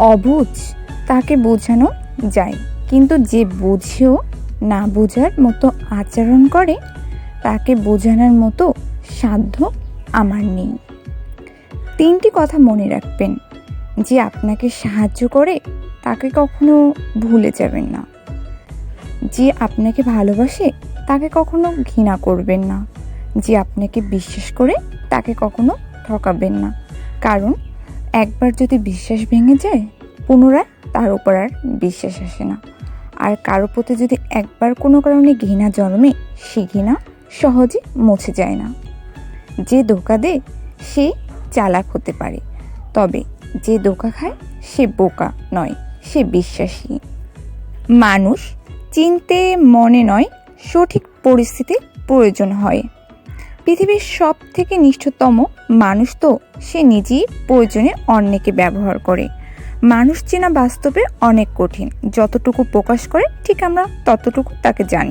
অবুঝ তাকে বোঝানো যায়। কিন্তু যে বুঝেও না বোঝার মতো আচরণ করে, তাকে বোঝানোর মতো সাধ্য আমার নেই। তিনটি কথা মনে রাখবেন, যে আপনাকে সাহায্য করে তাকে কখনো ভুলে যাবেন না। যে আপনাকে ভালোবাসে তাকে কখনো ঘৃণা করবেন না। যে আপনাকে বিশ্বাস করে তাকে কখনো ঠকাবেন না। কারণ একবার যদি বিশ্বাস ভেঙে যায়, পুনরায় তার উপর আর বিশ্বাস আসে না। আর কারও প্রতি যদি একবার কোনো কারণে ঘৃণা জন্মে, সে ঘৃণা সহজে মুছে যায় না। যে ধোকা দেয়, সে চালাক হতে পারে। তবে যে ধোকা খায়, সে বোকা নয়, সে বিশ্বাসী। মানুষ চিনতে মনে নয়, সঠিক পরিস্থিতি প্রয়োজন হয়। পৃথিবীর সব থেকে নিষ্ঠতম মানুষ তো সে নিজেই প্রয়োজনে অন্যকে ব্যবহার করে। মানুষ চেনা বাস্তবে অনেক কঠিন। যতটুকু প্রকাশ করে, ঠিক আমরা ততটুকু তাকে জানি।